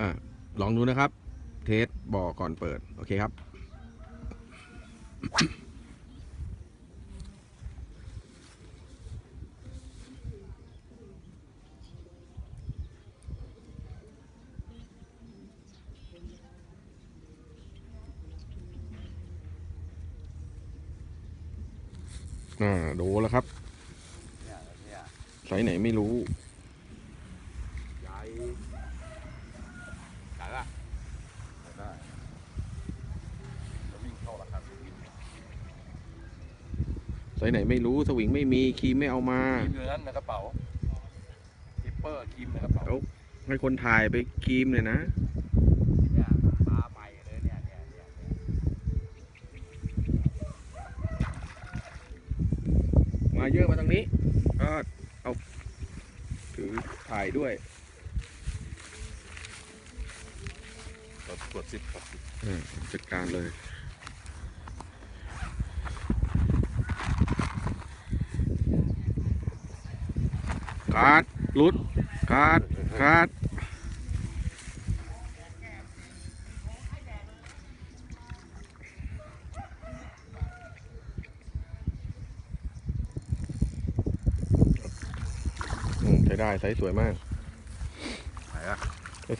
อ่าลองดูนะครับ เทสบ่อก่อนเปิด โอเคครับ อ่า ดูแล้วครับเนี่ยเนี่ยไซส์ไหนไม่รู้ ใหญ่ขายละขายได้จะวิ่งเข้าราคาสูง ไซส์ไหนไม่รู้สวิงไม่มีครีมไม่เอามาครีมอยู่นั้นในกระเป๋าทิปเปอร์ครีมในกระเป๋าเอาให้คนถ่ายไปครีมเลยนะเนี่ยปลาไปเลยเนี่ยเนี่ยเนี่ยมาเยอะมาตรงนี้ก็เอาถือถ่ายด้วยกดกดสิบกดสิบอ่าจัดการเลย ขาดหลุดขาดขาดใช้ได้ไซส์สวยมากขายละ